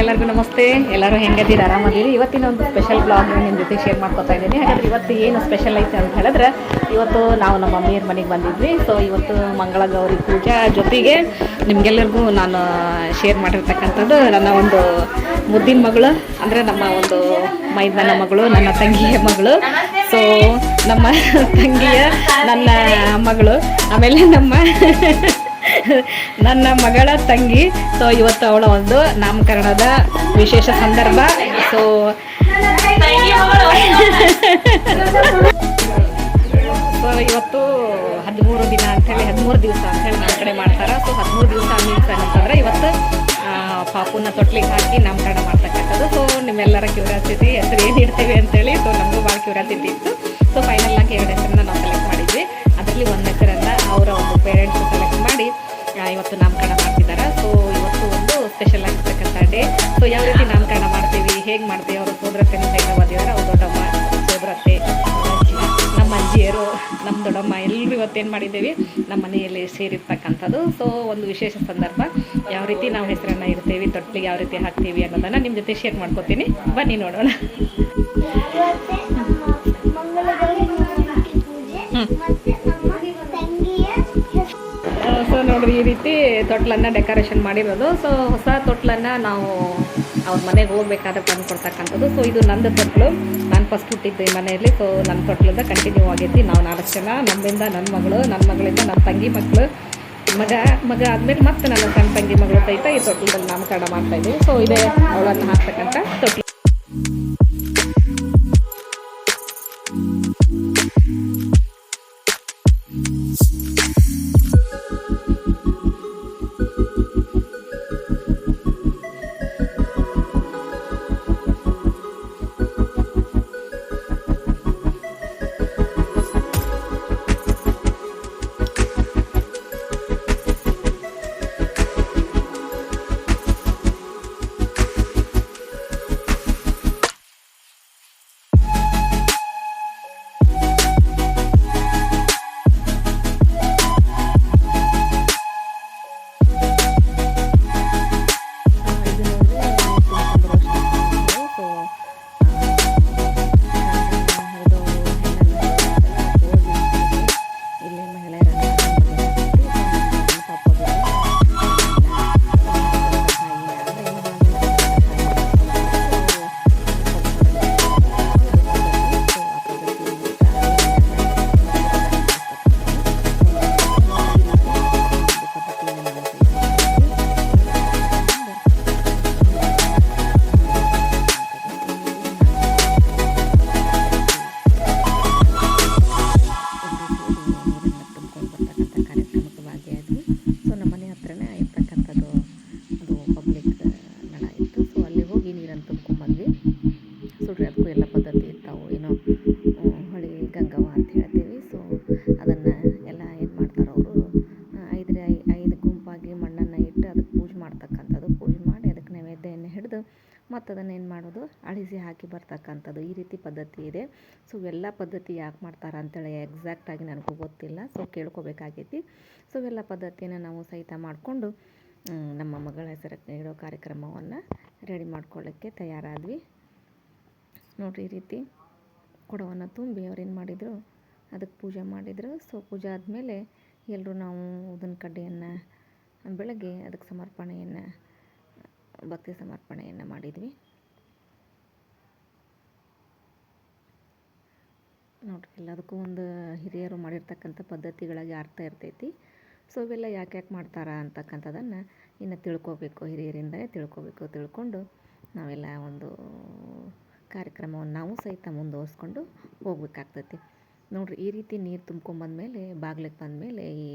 ಎಲ್ಲರಿಗೂ ನಮಸ್ತೆ. ಎಲ್ಲರೂ ಹೆಂಗದ್ದೀರಿ? ಆರಾಮದಿರಿ? ಇವತ್ತಿನ ಒಂದು ಸ್ಪೆಷಲ್ ಬ್ಲಾಗ್ ನಿಮ್ಮ ಜೊತೆ ಶೇರ್ ಮಾಡ್ಕೊತಾ ಇದ್ದೀನಿ. ಹಾಗಾದ್ರೆ ಇವತ್ತು ಏನು ಸ್ಪೆಷಲ್ ಐತೆ ಅಂತ ಹೇಳಿದ್ರೆ, ಇವತ್ತು ನಾವು ನಮ್ಮ ಮಮ್ಮಿಯರ ಮನೆಗೆ ಬಂದಿದ್ವಿ. ಸೊ ಇವತ್ತು ಮಂಗಳ ಗೌರಿ ಪೂಜಾ ಜೊತೆಗೆ ನಿಮಗೆಲ್ಲರಿಗೂ ನಾನು ಶೇರ್ ಮಾಡಿರ್ತಕ್ಕಂಥದ್ದು ನನ್ನ ಒಂದು ಮುದ್ದಿನ ಮಗಳು, ಅಂದರೆ ನಮ್ಮ ಒಂದು ಮೈದಾನ ಮಗಳು, ನನ್ನ ತಂಗಿಯ ಮಗಳು. ಸೊ ನಮ್ಮ ತಂಗಿಯ ನನ್ನ ಮಗಳು. ಆಮೇಲೆ ನಮ್ಮ ನನ್ನ ಮಗಳ ತಂಗಿ. ಸೊ ಇವತ್ತು ಅವಳ ಒಂದು ನಾಮಕರಣದ ವಿಶೇಷ ಸಂದರ್ಭ. ಸೊ ಸೊ ಇವತ್ತು ಹದಿಮೂರು ದಿನ ಅಂಥೇಳಿ ಹದಿಮೂರು ದಿವಸ ಅಂಥೇಳಿ ನಮ್ಮ ಕಡೆ ಮಾಡ್ತಾರೆ. ಸೊ ಹದಿಮೂರು ದಿವಸ ಮೀನ್ಸ್ ಏನಂತಂದ್ರೆ ಇವತ್ತು ಪಾಪುನ ತೊಟ್ಲಿಗೆ ಹಾಕಿ ನಾಮಕರಣ ಮಾಡ್ತಕ್ಕಂಥದ್ದು. ಸೊ ನಿಮ್ಮೆಲ್ಲರ ಕ್ಯೂರಿಯಾಸಿಟಿ ಹೆಸರು ಏನು ಇಡ್ತೇವೆ ಅಂತೇಳಿ. ಸೊ ನಮಗೂ ಭಾಳ ಕ್ಯೂರಿಯಾಸಿಟಿ ಇತ್ತು. ಸೊ ಯಾವ ರೀತಿ ನಾಮಕರಣ ಮಾಡ್ತೀವಿ? ಹೇಗೆ ಮಾಡ್ತೀವಿ? ಅವರು ಸೋದರತ್ತೆನ ಬಂದಿದ್ದಾರೆ ಅವ್ರ ದೊಡ್ಡಮ್ಮ ಸೋದರತ್ತೆ ನಮ್ಮ ಅಜ್ಜಿಯರು ನಮ್ಮ ದೊಡ್ಡಮ್ಮ ಎಲ್ಲರೂ ಇವತ್ತೇನು ಮಾಡಿದ್ದೀವಿ? ನಮ್ಮ ಮನೆಯಲ್ಲಿ ಸೇರಿರ್ತಕ್ಕಂಥದ್ದು. ಸೊ ಒಂದು ವಿಶೇಷ ಸಂದರ್ಭ. ಯಾವ ರೀತಿ ನಾವು ಹೆಸರನ್ನು ಇಡ್ತೀವಿ? ತೊಟ್ಲಿಗೆ ಯಾವ ರೀತಿ ಹಾಕ್ತೀವಿ ಅನ್ನೋದನ್ನು ನಿಮ್ಮ ಜೊತೆ ಶೇರ್ ಮಾಡ್ಕೋತೀನಿ. ಬನ್ನಿ ನೋಡೋಣ. ಇವತ್ತೇ ನೋಡ್ರಿ ಈ ರೀತಿ ತೊಟ್ಲನ್ನು ಡೆಕೋರೇಷನ್ ಮಾಡಿರೋದು. ಸೊ ಹೊಸ ತೊಟ್ಲನ್ನು ನಾವು ಅವ್ರ ಮನೆಗೆ ಹೋಗ್ಬೇಕಾದ್ರೆ ತಂದು ಕೊಡ್ತಕ್ಕಂಥದ್ದು. ಸೊ ಇದು ನಂದು ತೊಟ್ಲು. ನಾನು ಫಸ್ಟ್ ಹುಟ್ಟಿದ್ದು ಈ ಮನೆಯಲ್ಲಿ. ಸೊ ನನ್ನ ತೊಟ್ಲಿಂದ ಕಂಟಿನ್ಯೂ ಆಗೈತಿ. ನಾವು ನಾಲ್ಕು ಜನ, ನಮ್ಮಿಂದ ನನ್ನ ಮಗಳು ನನ್ನ ಮಗಳಿಂದ ನನ್ನ ತಂಗಿ ಮಕ್ಕಳು ಮಗ ಮಗ ಆದಮೇಲೆ ಮತ್ತೆ ನನ್ನ ಸಣ್ಣ ತಂಗಿ ಮಗಳು ಸಹಿತ ಈ ತೊಟ್ಲದಲ್ಲಿ ನಾಮಕರಣ ಮಾಡ್ತಾ ಇದ್ದೀವಿ. ಸೊ ಇದೇ ಅವಳನ್ನು ಹಾಕ್ತಕ್ಕಂಥ ತೊಟ್ಲು. ಮಾಡೋದು ಅಳಿಸಿ ಹಾಕಿ ಬರ್ತಕ್ಕಂಥದ್ದು ಈ ರೀತಿ ಪದ್ಧತಿ ಇದೆ. ಸೊ ಇವೆಲ್ಲ ಪದ್ಧತಿ ಯಾಕೆ ಮಾಡ್ತಾರೆ ಅಂತೇಳಿ ಎಕ್ಸಾಕ್ಟಾಗಿ ನನಗೂ ಗೊತ್ತಿಲ್ಲ. ಸೊ ಕೇಳ್ಕೊಬೇಕಾಗೈತಿ. ಸೊ ಇವೆಲ್ಲ ಪದ್ಧತಿಯನ್ನು ನಾವು ಸಹಿತ ಮಾಡಿಕೊಂಡು ನಮ್ಮ ಮಗಳ ಹೆಸರು ಇಡೋ ಕಾರ್ಯಕ್ರಮವನ್ನು ರೆಡಿ ಮಾಡ್ಕೊಳ್ಳೋಕ್ಕೆ ತಯಾರಾದ್ವಿ. ನೋಡಿರಿ ಈ ರೀತಿ ಕೊಡವನ್ನು ತುಂಬಿ ಅವ್ರೇನು ಮಾಡಿದರು? ಅದಕ್ಕೆ ಪೂಜೆ ಮಾಡಿದರು. ಸೊ ಪೂಜೆ ಆದಮೇಲೆ ಎಲ್ಲರೂ ನಾವು ಊದಿನ ಕಡ್ಡಿಯನ್ನು, ಬೆಳಗ್ಗೆ ಅದಕ್ಕೆ ಸಮರ್ಪಣೆಯನ್ನು, ಭಕ್ತಿ ಸಮರ್ಪಣೆಯನ್ನು ಮಾಡಿದ್ವಿ. ನೋಡ್ರಿ, ಎಲ್ಲದಕ್ಕೂ ಒಂದು ಹಿರಿಯರು ಮಾಡಿರ್ತಕ್ಕಂಥ ಪದ್ಧತಿಗಳಿಗೆ ಅರ್ಥ ಇರ್ತೈತಿ. ಸೊ ಇವೆಲ್ಲ ಯಾಕೆ ಯಾಕೆ ಮಾಡ್ತಾರೆ ಅಂತಕ್ಕಂಥದ್ದನ್ನು ಇನ್ನು ತಿಳ್ಕೊಬೇಕು, ಹಿರಿಯರಿಂದಲೇ ತಿಳ್ಕೊಬೇಕು, ತಿಳ್ಕೊಂಡು ನಾವೆಲ್ಲ ಒಂದು ಕಾರ್ಯಕ್ರಮವನ್ನು ನಾವು ಸಹಿತ ಮುಂದುವರಿಸ್ಕೊಂಡು ಹೋಗ್ಬೇಕಾಗ್ತೈತಿ. ನೋಡಿರಿ, ಈ ರೀತಿ ನೀರು ತುಂಬ್ಕೊಂಬಂದ್ಮೇಲೆ, ಬಾಗ್ಲಿಗೆ ಬಂದಮೇಲೆ ಈ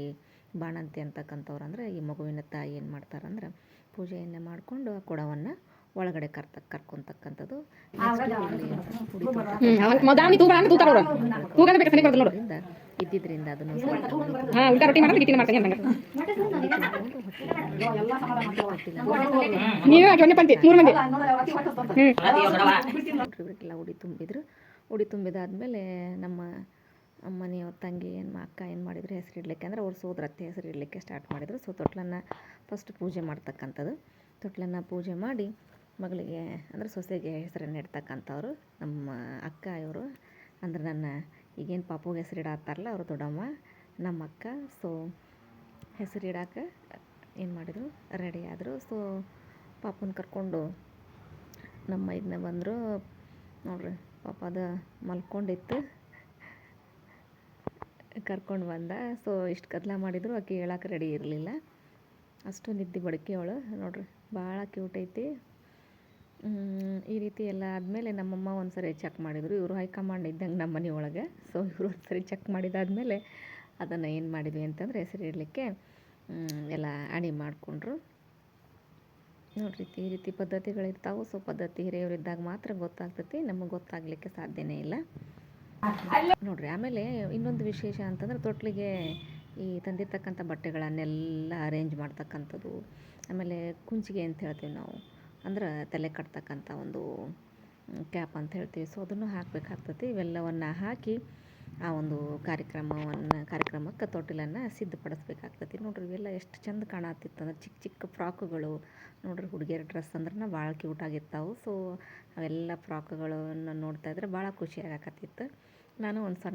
ಬಾಣಂತಿ ಅಂತಕ್ಕಂಥವ್ರು ಅಂದರೆ, ಈ ಮಗುವಿನ ತಾಯಿ ಏನು ಮಾಡ್ತಾರಂದ್ರೆ, ಪೂಜೆಯನ್ನು ಮಾಡಿಕೊಂಡು ಆ ಕೊಡವನ್ನು ಒಳಗಡೆ ಕರ್ತ ಕರ್ಕೊಂತಕ್ಕಂಥದ್ದು. ಇದ್ದಿದ್ರಿಂದ ಅದನ್ನು ಸ್ವಲ್ಪ ಉಡಿ ಹಾಂ ಉಲ್ಟಾ ರೊಟ್ಟಿ ಮಾಡಿದ್ರೆ ಗಿಟ್ಟಿನ ಮಾಡ್ತೀನಿ ಹಂಗೆ ನೀವೇ ಹಾಕಿ ಒಂದೇ ಪಂತಿ ಮೂರು ಮಂದಿ. ಹ್ಞೂ ಇವರಿಗೆಲ್ಲ ಉಡಿ ತುಂಬಿದ್ರು. ಉಡಿ ತುಂಬಿದಾದ್ಮೇಲೆ ನಮ್ಮ ಮನೆಯವ್ರ ತಂಗಿ ಏನು ಅಕ್ಕ ಏನು ಮಾಡಿದ್ರು ಹೆಸರು ಇಡ್ಲಿಕ್ಕೆ ಅಂದರೆ ಅವ್ರು ಸೋದ್ರತ್ತೆ ಹೆಸರು ಇಡ್ಲಿಕ್ಕೆ ಸ್ಟಾರ್ಟ್ ಮಾಡಿದರು. ಸೊ ತೊಟ್ಲನ್ನು ಫಸ್ಟ್ ಪೂಜೆ ಮಾಡ್ತಕ್ಕಂಥದ್ದು. ತೊಟ್ಲನ್ನು ಪೂಜೆ ಮಾಡಿ ಮಗಳಿಗೆ, ಅಂದರೆ ಸೊಸೆಗೆ ಹೆಸರನ್ನು ಇಡ್ತಕ್ಕಂಥವ್ರು ನಮ್ಮ ಅಕ್ಕ ಇವರು. ಅಂದ್ರೆ ನನ್ನ ಈಗೇನು ಪಾಪುಗೆ ಹೆಸರು ಇಡತ್ತಾರಲ್ಲ ಅವರು ದೊಡ್ಡಮ್ಮ, ನಮ್ಮ ಅಕ್ಕ. ಸೊ ಹೆಸರು ಏನು ಮಾಡಿದರು? ರೆಡಿ ಆದರು. ಸೊ ಪಾಪನ ಕರ್ಕೊಂಡು ನಮ್ಮ ಇದನ್ನ ಬಂದರು. ನೋಡ್ರಿ, ಪಾಪ ಅದು ಮಲ್ಕೊಂಡಿತ್ತು. ಕರ್ಕೊಂಡು ಬಂದ. ಸೊ ಇಷ್ಟು ಕದಲ ಮಾಡಿದ್ರು, ಆಕೆ ಹೇಳಕ್ಕೆ ರೆಡಿ ಇರಲಿಲ್ಲ. ಅಷ್ಟು ನಿದ್ದೆ ಬಡಕೆ ಅವಳು ನೋಡ್ರಿ ಭಾಳ ಕ್ಯೂಟ್ ಐತಿ. ಈ ರೀತಿ ಎಲ್ಲ ಆದಮೇಲೆ ನಮ್ಮಮ್ಮ ಒಂದು ಸರಿ ಚೆಕ್ ಮಾಡಿದರು. ಇವರು ಹೈಕಮಾಂಡ್ ಇದ್ದಂಗೆ ನಮ್ಮ ಮನೆ ಒಳಗೆ. ಸೊ ಇವರು ಒಂದು ಸರಿ ಚೆಕ್ ಮಾಡಿದಾದ್ಮೇಲೆ ಅದನ್ನು ಏನು ಮಾಡಿದ್ವಿ ಅಂತಂದರೆ ಹೆಸರು ಇಡಲಿಕ್ಕೆ ಎಲ್ಲ ಅಣಿ ಮಾಡಿಕೊಂಡ್ರು. ನೋಡ್ರಿ, ಈ ರೀತಿ ಪದ್ಧತಿಗಳಿರ್ತಾವೆ. ಸೊ ಪದ್ಧತಿ ಹಿರಿಯವರಿದ್ದಾಗ ಮಾತ್ರ ಗೊತ್ತಾಗ್ತೈತಿ. ನಮಗೆ ಗೊತ್ತಾಗಲಿಕ್ಕೆ ಸಾಧ್ಯನೇ ಇಲ್ಲ. ನೋಡ್ರಿ, ಆಮೇಲೆ ಇನ್ನೊಂದು ವಿಶೇಷ ಅಂತಂದ್ರೆ ತೊಟ್ಲಿಗೆ ಈ ತಂದಿರ್ತಕ್ಕಂಥ ಬಟ್ಟೆಗಳನ್ನೆಲ್ಲ ಅರೇಂಜ್ ಮಾಡ್ತಕ್ಕಂಥದ್ದು. ಆಮೇಲೆ ಕುಂಚಿಗೆ ಅಂತ ಹೇಳ್ತೀವಿ ನಾವು. ಅಂದ್ರೆ ತಲೆ ಕಟ್ತಕ್ಕಂಥ ಒಂದು ಕ್ಯಾಪ್ ಅಂತ ಹೇಳ್ತೀವಿ. ಸೊ ಅದನ್ನು ಹಾಕಬೇಕಾಗ್ತತಿ ಇವೆಲ್ಲವನ್ನು ಹಾಕಿ ಆ ಒಂದು ಕಾರ್ಯಕ್ರಮವನ್ನು, ಕಾರ್ಯಕ್ರಮಕ್ಕೆ ತೊಟ್ಟಿಲನ್ನು ಸಿದ್ಧಪಡಿಸ್ಬೇಕಾಗ್ತೈತಿ ನೋಡ್ರಿ, ಇವೆಲ್ಲ ಎಷ್ಟು ಚಂದ ಕಾಣತ್ತಿತ್ತು ಅಂದ್ರೆ ಚಿಕ್ಕ ಚಿಕ್ಕ ಫ್ರಾಕುಗಳು. ನೋಡ್ರಿ, ಹುಡುಗಿಯರ ಡ್ರೆಸ್ ಅಂದ್ರೆ ಭಾಳ ಕ್ಯೂಟಾಗಿರ್ತಾವೆ ಸೊ ಅವೆಲ್ಲ ಫ್ರಾಕುಗಳನ್ನು ನೋಡ್ತಾ ಇದ್ರೆ ಭಾಳ ಖುಷಿ ಆಗಕತ್ತಿತ್ತು. ನಾನು ಒಂದು ಸಣ್ಣ